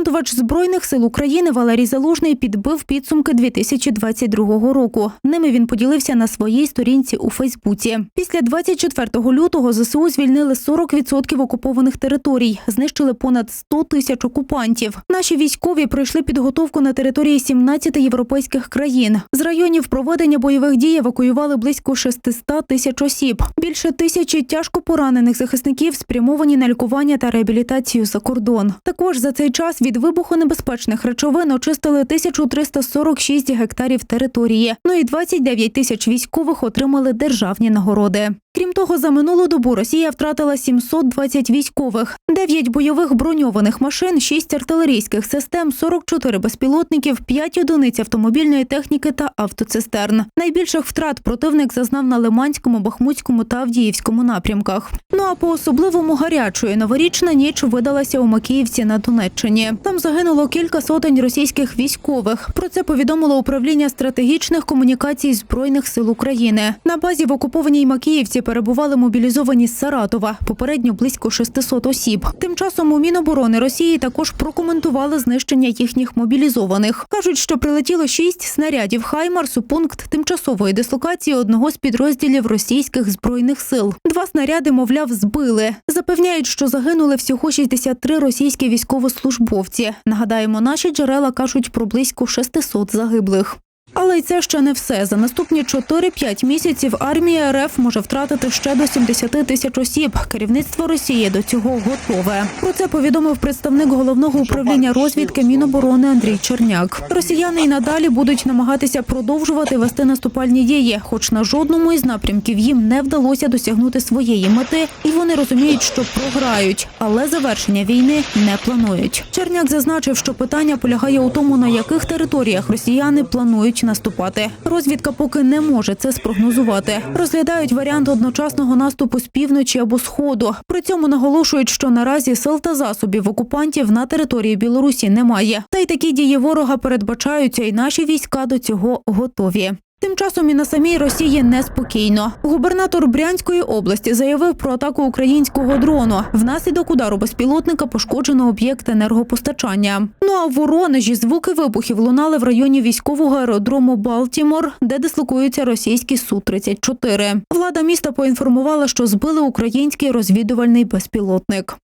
Командувач збройних сил України Валерій Залужний підбив підсумки 2022 року. Ними він поділився на своїй сторінці у Фейсбуці. Після 24 лютого ЗСУ звільнили 40% окупованих територій, знищили понад 100 тисяч окупантів. Наші військові пройшли підготовку на території 17 європейських країн. З районів проведення бойових дій евакуювали близько 600 тисяч осіб. Більше тисячі тяжко поранених захисників спрямовані на лікування та реабілітацію за кордон. Також за цей час від вибухонебезпечних речовин очистили 1346 гектарів території. Ну і 29 тисяч військових отримали державні нагороди. Крім того, за минулу добу Росія втратила 720 військових, 9 бойових броньованих машин, 6 артилерійських систем, 44 безпілотників, 5 одиниць автомобільної техніки та автоцистерн. Найбільших втрат противник зазнав на Лиманському, Бахмутському та Авдіївському напрямках. А по особливому гарячою новорічна ніч видалася у Макіївці на Донеччині. Там загинуло кілька сотень російських військових. Про це повідомило управління стратегічних комунікацій збройних сил України. На базі в окупованій Макіївці перебували мобілізовані з Саратова, попередньо близько 600 осіб. Тим часом у Міноборони Росії також прокоментували знищення їхніх мобілізованих. кажуть, що прилетіло шість снарядів Хаймарс у пункт тимчасової дислокації одного з підрозділів російських збройних сил. Два снаряди, мовляв, збили. Запевняють, що загинули всього 63 російські військовослужбовці. Нагадаємо, наші джерела кажуть про близько 600 загиблих. Але й це ще не все. За наступні 4-5 місяців армія РФ може втратити ще до 70 тисяч осіб. Керівництво Росії до цього готове. Про це повідомив представник головного управління розвідки Міноборони Андрій Черняк. Росіяни й надалі будуть намагатися продовжувати вести наступальні дії, хоч на жодному із напрямків їм не вдалося досягнути своєї мети, і вони розуміють, що програють, але завершення війни не планують. Черняк зазначив, що питання полягає у тому, на яких територіях росіяни планують наступати. Розвідка поки не може це спрогнозувати. Розглядають варіант одночасного наступу з півночі або сходу. При цьому наголошують, що наразі сил та засобів окупантів на території Білорусі немає. Та й такі дії ворога передбачаються, і наші війська до цього готові. Тим часом і на самій Росії неспокійно. Губернатор Брянської області заявив про атаку українського дрону. Внаслідок удару безпілотника пошкоджено об'єкт енергопостачання. Ну а в Воронежі звуки вибухів лунали в районі військового аеродрому Балтімор, де дислокуються російські су 34 Влада міста поінформувала, що збили український розвідувальний безпілотник.